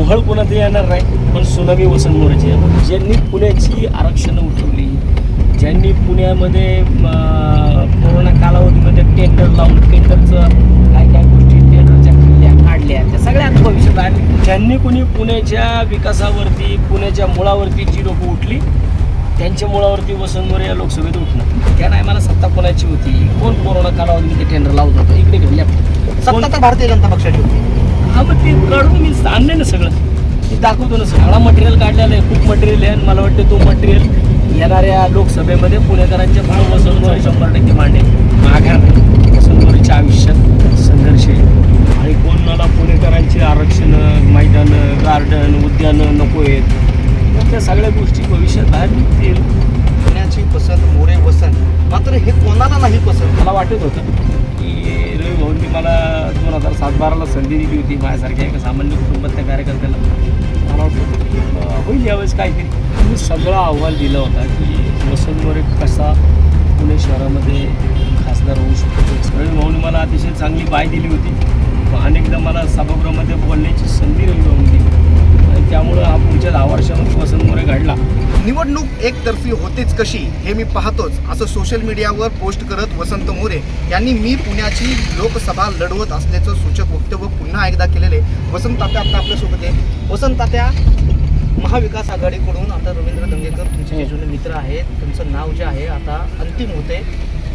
मोहळ कोणाचं येणार नाही पण सुनामी वसंत मोरेची येणार. ज्यांनी पुण्याची आरक्षणं उठवली ज्यांनी पुण्यामध्ये कोरोना कालावधीमध्ये टेंडर लावून टेंडरचं काय काय गोष्टी टेंडरच्या किल्ल्या काढल्या त्या सगळ्यात भविष्यात आले ज्यांनी कोणी पुण्याच्या विकासावरती पुण्याच्या मुळावरती जी लोकं उठली त्यांच्या मुळावरती वसंत मोरे या लोकसभेत उठणं त्या नाही मला सत्ता कोणाची होती? कोण कोरोना कालावधीमध्ये टेंडर लावत होतं? इकडे घडल्या सत्ता तर भारतीय जनता पक्षाची होती? अगं ते काढून मी आणले ना सगळं. मी दाखवतो ना सगळा. मटेरियल काढलेलं आहे खूप मटेरियल आहे आणि मला वाटतं तो मटेरियल येणाऱ्या लोकसभेमध्ये पुणेकरांच्या भाव वसंतवर शंभर टक्के मांडेल. माघार नाही. आयुष्यात संधी दिली होती माझ्यासारख्या एका सामान्य कुटुंबातल्या कार्यकर्त्याला. मला वाटत होईल यावेळेस काहीतरी. मी सगळा अहवाल दिला होता की वसंत मोरे कसा पुणे शहरामध्ये खासदार होऊ शकतो. सगळे भाऊनी मला अतिशय चांगली बाय दिली होती. अनेकदा मला सभागृहामध्ये बोलण्याची संधी रवी भाऊन दिली. आणि त्यामुळं हा पुढच्या दहा वर्षामध्ये वसंत मोरे घडला. निवडणूक एकतर्फी होतीच कशी हे मी पाहतोच असं सोशल मीडियावर पोस्ट करत वसंत मोरे यांनी मी पुण्याची लोकसभा लढवत असल्याचं सूचक वक्तव्य पुन्हा एकदा केलेले वसंत तात्या आता आपल्यासोबत आहे. वसंत तात्या महाविकास आघाडीकडून आता रवींद्र दंगेकर तुमचे जे जुने मित्र आहेत तुमचं नाव जे आहे आता अंतिम होते.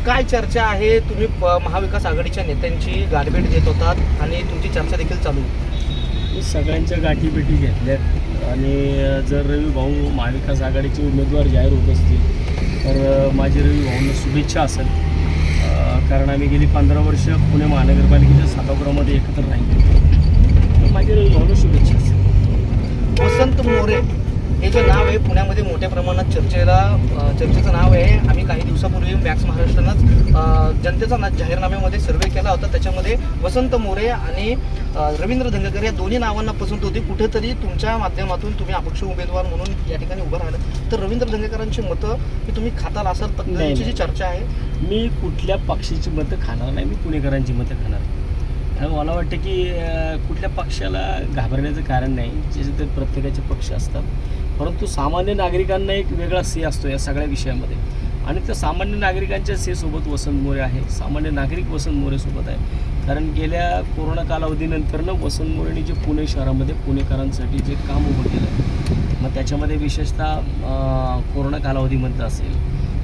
काय चर्चा आहे? तुम्ही महाविकास आघाडीच्या नेत्यांची गाठभेट देत होतात आणि तुमची चर्चा देखील चालू मी सगळ्यांच्या गाठीपेटी घेतल्यात. आणि जर रवी भाऊ महाविकास आघाडीचे उमेदवार जाहीर होत असतील तर माझी रवी भाऊंना शुभेच्छा असेल. कारण आम्ही गेली पंधरा वर्ष पुणे महानगरपालिकेच्या सभागृहामध्ये एकत्र राहिलो. तर माझी रवी भाऊंना शुभेच्छा असेल. वसंत मोरे. हे जे नाव आहे पुण्यामध्ये मोठ्या प्रमाणात चर्चेला चर्चेचं नाव आहे. आम्ही काही दिवसापूर्वी मॅक्स महाराष्ट्रानंच जनतेचा ना जाहीरनाम्यामध्ये सर्वे केला होता. त्याच्यामध्ये वसंत मोरे आणि रवींद्र धंगेकर या दोन्ही नावांना पसंत होती. कुठेतरी तुमच्या माध्यमातून तुम्ही अपक्ष उमेदवार म्हणून या ठिकाणी उभं राहिलं. तर रवींद्र धंगेकरांची मतं ही तुम्ही खाताल असाल? पद्धतीची. जी चर्चा आहे. मी कुठल्या पक्षाची मतं खाणार नाही मी पुणेकरांची मतं खाणार मला वाटतं की कुठल्या पक्षाला घाबरण्याचं कारण नाही. ज्याचे ते प्रत्येकाचे पक्ष असतात परंतु सामान्य नागरिकांना एक वेगळा सी असतो या सगळ्या विषयामध्ये. आणि त्या सामान्य नागरिकांच्या सेसोबत वसंत मोरे आहे. सामान्य नागरिक वसंत मोरेसोबत आहे. कारण गेल्या कोरोना कालावधीनंतरनं वसंत मोरेने जे पुणे शहरामध्ये पुणेकरांसाठी जे काम उभं केलं मग त्याच्यामध्ये विशेषतः कोरोना कालावधीमधलं असेल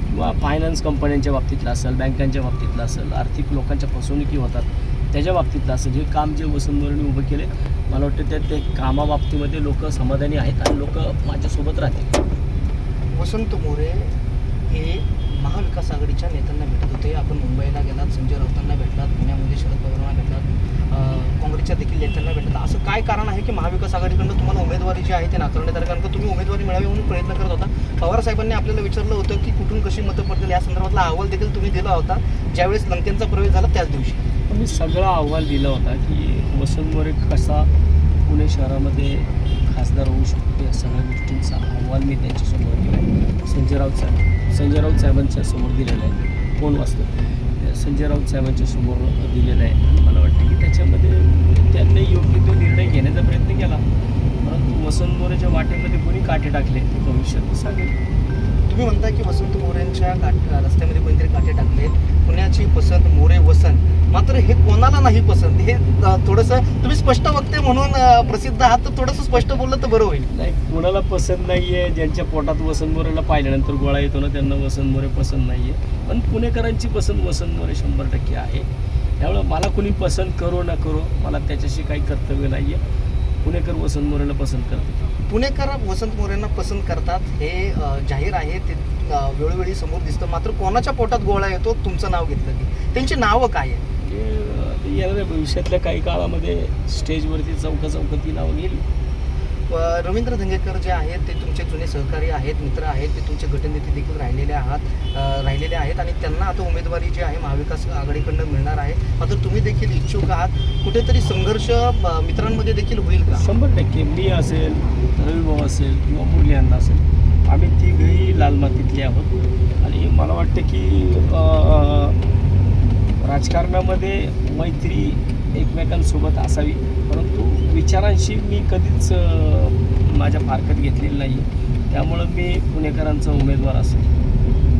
किंवा फायनान्स कंपन्यांच्या बाबतीतलं असेल बँकांच्या बाबतीतलं असेल आर्थिक लोकांच्या फसवणुकी होतात. त्याच्या बाबतीतलं असं जे काम जे वसंत उभं केले मला वाटतं त्या ते कामाबाबतीमध्ये लोक समाधानी आहेत आणि लोक माझ्यासोबत राहतील. वसंत मोरे हे महाविकास आघाडीच्या नेत्यांना भेटत होते. आपण मुंबईला गेलात संजय राऊतांना भेटलात पुण्यामध्ये शरद पवारांना भेटलात काँग्रेसच्या देखील नेत्यांना भेटलात. असं काय कारण आहे की महाविकास आघाडीकडनं तुम्हाला उमेदवारी जी आहे ते नाकारण्यात आली? कारण का तुम्ही उमेदवारी मिळावी म्हणून प्रयत्न करत होता. पवार साहेबांनी आपल्याला विचारलं होतं की कुठून कशी मतं पडतील? या संदर्भातला अहवाल देखील तुम्ही दिला होता. ज्यावेळेस लंकेंचा प्रवेश झाला त्याच दिवशी. सगळा अहवाल दिला होता की वसंत मोरे कसा पुणे शहरामध्ये खासदार होऊ शकतो या सगळ्या गोष्टींचा अहवाल मी त्यांच्यासमोर दिला आहे संजय राऊत साहेब संजय राऊत साहेबांच्या समोर दिलेला आहे. कोण वाचतो? संजय राऊत साहेबांच्या समोर दिलेला आहे. मला वाटतं की त्याच्यामध्ये त्यांनी योग्य तो निर्णय घेण्याचा प्रयत्न केला. परंतु वसंत मोरेच्या वाटेमध्ये कोणी काटे टाकले ते भविष्यात सांगेल. तुम्ही म्हणताय की वसंत मोरेंच्या काट रस्त्यामध्ये कोणीतरी काटे टाकलेत पुण्याची पसंत मोरे वसंत. मात्र हे कोणाला नाही पसंत? हे थोडंसं तुम्ही स्पष्ट वक्ते म्हणून प्रसिद्ध आहात तर थोडंसं स्पष्ट बोललं तर बरं होईल. नाही कोणाला पसंत नाही आहे ज्यांच्या पोटात वसंत मोरेला पाहिल्यानंतर गोळा येतो ना त्यांना वसंत मोरे पसंत नाही आहे पण पुणेकरांची पसंत वसंत मोरे शंभर टक्के आहे. त्यामुळं मला कोणी पसंत करो ना करो मला त्याच्याशी काही कर्तव्य नाही आहे पुणेकर वसंत मोरेला पसंत करतात. पुणेकर वसंत मोरेंना पसंत करतात हे जाहीर आहे. ते वेळोवेळी समोर दिसतं. मात्र कोणाच्या पोटात गोळा येतो तुमचं नाव घेतलं की. त्यांची नावं काय आहे म्हणजे अं, ते येणाऱ्या भविष्यातल्या काही काळामध्ये स्टेजवरती चौका चौकाती नावं गेली रवींद्र धंगेकर जे आहेत ते तुमचे जुने सहकारी आहेत मित्र आहेत ते तुमचे गटनेते देखील राहिलेले आहात राहिलेले आहेत आणि त्यांना आता उमेदवारी जी आहे महाविकास आघाडीकडनं मिळणार आहे. मात्र तुम्ही देखील इच्छुक आहात कुठेतरी संघर्ष मित्रांमध्ये देखील होईल का? शंभर टक्के. मी असेल रविभाऊ असेल किंवा मुरली अण्णा असेल आम्ही तिघही लाल मातीतले आहोत. आणि मला वाटतं की राजकारणामध्ये मैत्री एकमेकांसोबत असावी. परंतु विचारांशी मी कधीच माझ्या फारकत घेतलेली नाही. त्यामुळं मी पुणेकरांचा उमेदवार असेल.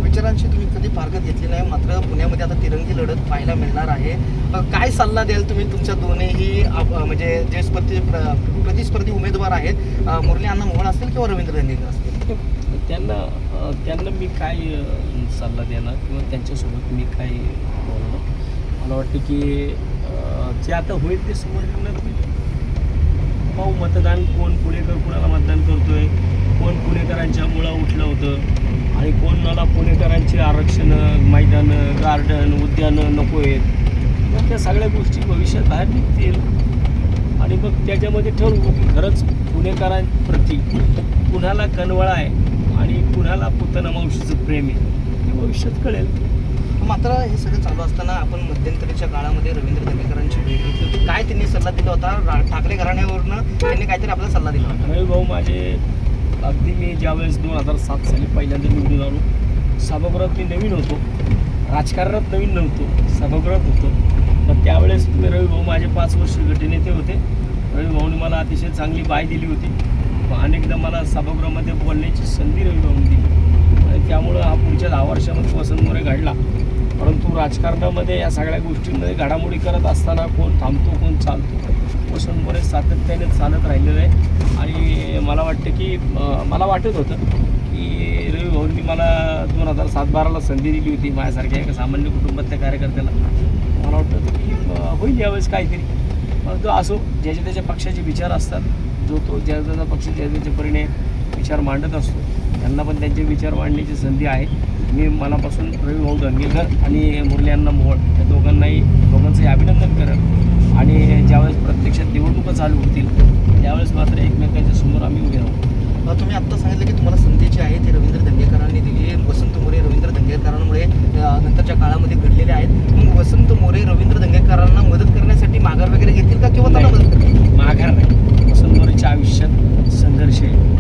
विचारांची तुम्ही कधी फारकत घेतली नाही मात्र पुण्यामध्ये आता तिरंगी लढत पाहायला मिळणार आहे. काय सल्ला द्याल तुम्ही तुमच्या दोन्हीही आप- अ, म्हणजे जे स्पर्धी प्र- प्रतिस्पर्धी उमेदवार आहेत मुरली अण्णा मोहोळ असतील किंवा रवींद्र धंगेकर असतील? त्यांना त्यांना मी काय सल्ला देणार किंवा त्यांच्यासोबत मी काय बोलणार? मला वाटतं की जे आता होईल ते समोर होईल. पाहू मतदान कोण पुणेकर कुणाला मतदान करतोय कोण पुणेकरांच्या मुळा उठलं होतं आणि कोणाला पुणेकरांची आरक्षणं मैदानं गार्डन उद्यानं नको आहेत. मग त्या सगळ्या गोष्टी भविष्यात बाहेर निघतील. आणि मग त्याच्यामध्ये ठरवू की खरंच पुणेकरांप्रती कुणाला कनवळा आहे आणि कुणाला पुतना मावशीचं प्रेम आहे हे भविष्यात कळेल. मात्र हे सगळं चालू असताना आपण मध्यंतरीच्या काळामध्ये रवींद्र धंगेकरांची भेट घेतली होती. काय त्यांनी सल्ला दिला होता? रा- ठाकरे घराण्यावरनं त्यांनी काहीतरी आपला सल्ला दिला होता. रवी भाऊ माझे अगदी मी ज्यावेळेस दोन हजार सात साली पहिल्यांदा निवडून आलो सभागृहात मी नवीन होतो. राजकारणात नवीन नव्हतो सभागृहात होतो. तर त्यावेळेस मी रवी भाऊ माझे पाच वर्ष गटनेते होते. रवी भाऊने मला अतिशय चांगली बाय दिली होती. अनेकदा मला सभागृहामध्ये बोलण्याची संधी रवी भाऊने दिली. आणि त्यामुळं हा पुढच्या दहा वर्षामध्ये वसंत मोरे घडला. परंतु राजकारणामध्ये या सगळ्या गोष्टींमध्ये घडामोडी करत असताना कोण थांबतो कोण चालतो वसंत बरेच सातत्याने चालत राहिलेलं आहे आणि मला वाटतं की मला वाटत होतं की रवी भाऊंनी मला दोन हजार सात बाराला संधी दिली होती माझ्यासारख्या एका सामान्य कुटुंबातल्या कार्यकर्त्याला. मला वाटतं होतं की होईल यावेळेस काहीतरी. परंतु असो ज्याच्या त्याच्या पक्षाचे विचार असतात जो तो ज्या त्याचा पक्ष ज्या त्याच्या परिणे विचार मांडत असतो त्यांना पण त्यांचे विचार मांडण्याची संधी आहे. मी मनापासून रवी भाऊ धनगेकर आणि मुरली अण्णा मोहोळ या दोघांनाही दोघांचंही अभिनंदन करत आणि ज्यावेळेस प्रत्यक्षात निवडणुका चालू होतील त्यावेळेस मात्र एकमेकांच्या समोर आम्ही उभे राहू. तुम्ही आत्ता सांगितलं की तुम्हाला संधी जी आहे ती रवींद्र धंगेकरांनी दिली आहे. वसंत मोरे रवींद्र धंगेकरांमुळे नंतरच्या काळामध्ये घडलेले आहेत. मग वसंत मोरे रवींद्र धंगेकरांना मदत करण्यासाठी माघार वगैरे घेतील का किंवा त्यांना मदत करतील माघार नाही वसंत मोरेच्या आयुष्यात संघर्ष आहे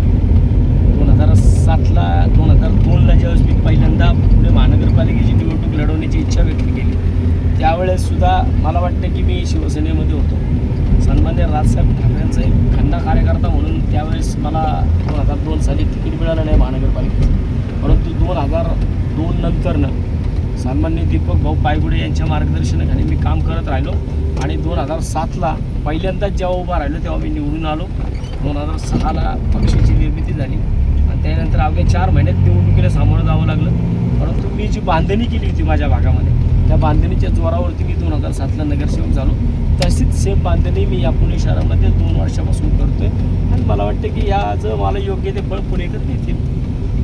दोन हजार सातला दोन हजार दोनला ज्यावेळेस मी पहिल्यांदा पुणे महानगरपालिकेची निवडणूक लढवण्याची इच्छा व्यक्त केली त्यावेळेस सुद्धा मला वाटतं की मी शिवसेनेमध्ये होतो सन्मान्य राजसाहेब ठाकरेंचा एक खंडा कार्यकर्ता म्हणून त्यावेळेस मला दोन तिकीट मिळालं नाही महानगरपालिकेचं परंतु दोन हजार दोन नंतरनं सन्मान्य दीपक भाऊ पायगुडे यांच्या मार्गदर्शनाखाली मी काम करत राहिलो आणि दोन हजार सातला पहिल्यांदाच जेव्हा उभा राहिलो तेव्हा मी निवडून आलो. दोन हजार सहाला पक्षाची निर्मिती झाली. आणि त्यानंतर अवघ्या चार महिन्यात निवडणुकीला सामोरं जावं लागलं. परंतु मी जी बांधणी केली होती माझ्या भागामध्ये त्या बांधणीच्या जोरावरती मी दोन हजार सातला नगरसेवक झालो. तशीच सेम बांधणी मी या पुणे शहरामध्ये दोन वर्षापासून करतोय. आणि मला वाटतं की याचं मला योग्य ते फळ पुणेकर देतील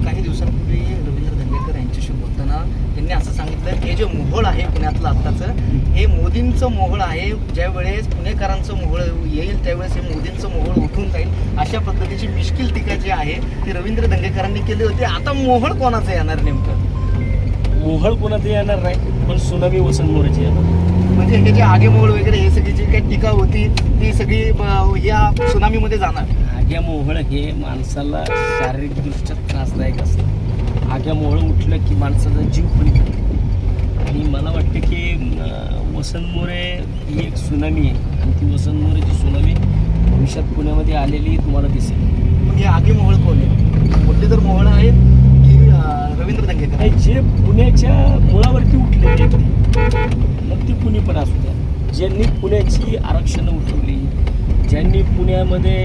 काही दिवसांपूर्वी रवींद्र धंगेकर यांच्याशी बोलताना त्यांनी असं सांगितलं हे जे मोहळ आहे पुण्यातलं आत्ताचं हे मोदींचं मोहळ आहे. ज्या वेळेस पुणेकरांचं मोहळ येईल त्यावेळेस हे मोदींचं मोहळ उठून जाईल. अशा पद्धतीची मिश्किल टीका जी आहे ती रवींद्र धंगेकरांनी केली होती. आता मोहळ कोणाचं येणार नेमकं? मोहळ कोणाचं येणार नाही पण सुनामी वसंत मोरेची येणार. म्हणजे हे जे आगे मोहोळ वगैरे हे सगळी जी काही टीका होती ती सगळी अं, या सुनामीमध्ये जाणार. आग्या मोहळ हे माणसाला शारीरिकदृष्ट्या त्रासदायक असतं. आग्या मोहळ उठलं की माणसाचा जीव पण आणि मला वाटतं की अं, वसंत मोरे ही एक सुनामी आहे. आणि ती वसंत मोरेची सुनामी भविष्यात पुण्यामध्ये आलेली तुम्हाला दिसेल. मग हे आगे मोहोळ कोण आहे? मुरलीधर मोहोळ आहे? की अं, रवींद्र दंगेकर. आणि जे पुण्याच्या मुळावरती उठले आहेत ते, मग ती पुणे पण असू द्या. ज्यांनी पुण्याची आरक्षणं उठवली ज्यांनी पुण्यामध्ये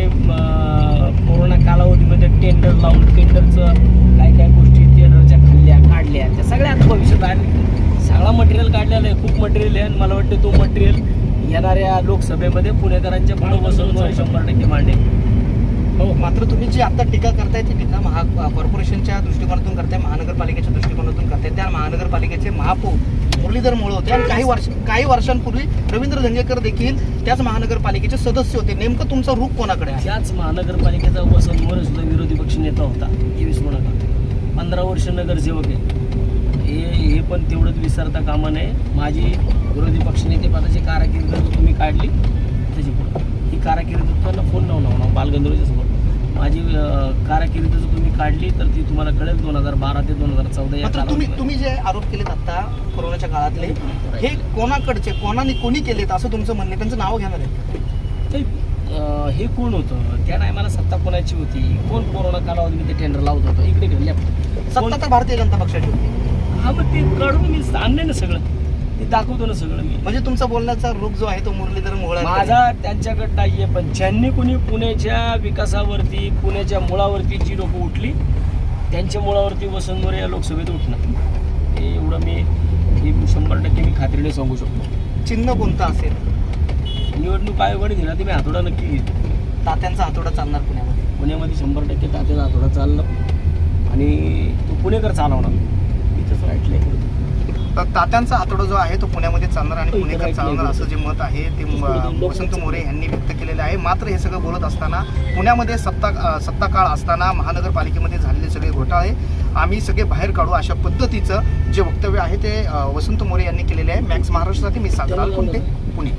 कोरोना कालावधीमध्ये टेंडर लावून टेंडरचं काय काय गोष्टी टेंडरच्या खाल्ल्या काढल्या त्या सगळ्या आता भविष्यात आहे सगळा मटेरियल काढलेला आहे खूप मटेरियल आहे आणि मला वाटतं तो मटेरियल येणाऱ्या लोकसभेमध्ये पुणेकरांच्या पुढे बसून शंभर टक्के मांडेल. हो मात्र तुम्ही जी आता टीका करताय ती टीका महा कॉर्पोरेशनच्या दृष्टिकोनातून करताय महानगरपालिकेच्या दृष्टिकोनातून करताय त्या महानगरपालिकेचे महापौर मुरलीधर मोळ होते आणि काही वर्ष काही वर्षांपूर्वी रवींद्र धंगेकर देखील त्याच महानगरपालिकेचे सदस्य होते. नेमकं तुमचा रूप कोणाकडे आहे? त्याच महानगरपालिकेचा वसंत मोरे सुद्धा विरोधी पक्ष नेता होता हे विसरू पंधरा वर्ष नगरसेवक आहे. हे हे पण तेवढंच विसरता कामा नये. माझी विरोधी पक्षनेते पदाची कारकीर्द तुम्ही काढली त्याची पुढे. ही कारकीर्द त्यांना फोन लावून लावणार बालगंधर्वच्या समोर. माझी अं, कारकिर्द जर तुम्ही काढली तर ती तुम्हाला कळेल दोन हजार बारा ते दोन हजार चौदा या तुम्ही. तुम्ही जे आरोप केलेत आता कोरोनाच्या काळातले हे कोणाकडचे कोणाने कोणी केलेत असं तुमचं म्हणणे त्यांचं नाव घेणार आहे ते, हे कोण होतं? त्या टायमाला सत्ता कोणाची होती? कोण कोरोना कालावधीमध्ये टेंडर लावत होतं? इकडे घडल्या सत्ता तर भारतीय जनता पक्षाची होती. हा मग ते काढून मी आणले ना सगळं. ते दाखवतो ना सगळं मी. म्हणजे तुमचा बोलण्याचा रूप जो आहे तो मुरलीधर मोहोळ माझा त्यांच्याकडे नाहीये पण ज्यांनी कोणी पुण्याच्या विकासावरती पुण्याच्या मुळावरती जी लोक उठली त्यांच्या मुळावरती वसंत मोरे या लोकसभेत उठणार. हे एवढं मी हे शंभर टक्के मी खात्रीने सांगू शकतो. चिन्ह कोणतं असेल? निवडणूक आयोगाने दिला ते मी हातोडा नक्की घेतो तात्यांचा हातोडा चालणार पुण्यामध्ये. पुण्यामध्ये शंभर टक्के तात्याचा हातोडा चाललं. आणि तो पुणेकर चालवणार. इथंच राईटलं तर तात्यांचा हातोडा जो आहे तो पुण्यामध्ये चालणार आणि इथं पुणेकर चालणार. असं जे मत आहे ते वसंत मोरे यांनी व्यक्त केलेलं आहे. मात्र हे सगळं बोलत असताना पुण्यामध्ये सत्ता सत्ता काळ असताना महानगरपालिकेमध्ये झालेले सगळे घोटाळे आम्ही सगळे बाहेर काढू अशा पद्धतीचं जे वक्तव्य आहे ते वसंत मोरे यांनी केलेले आहे. मॅक्स महाराष्ट्रासाठी मी सागराल कुंटे पुणे.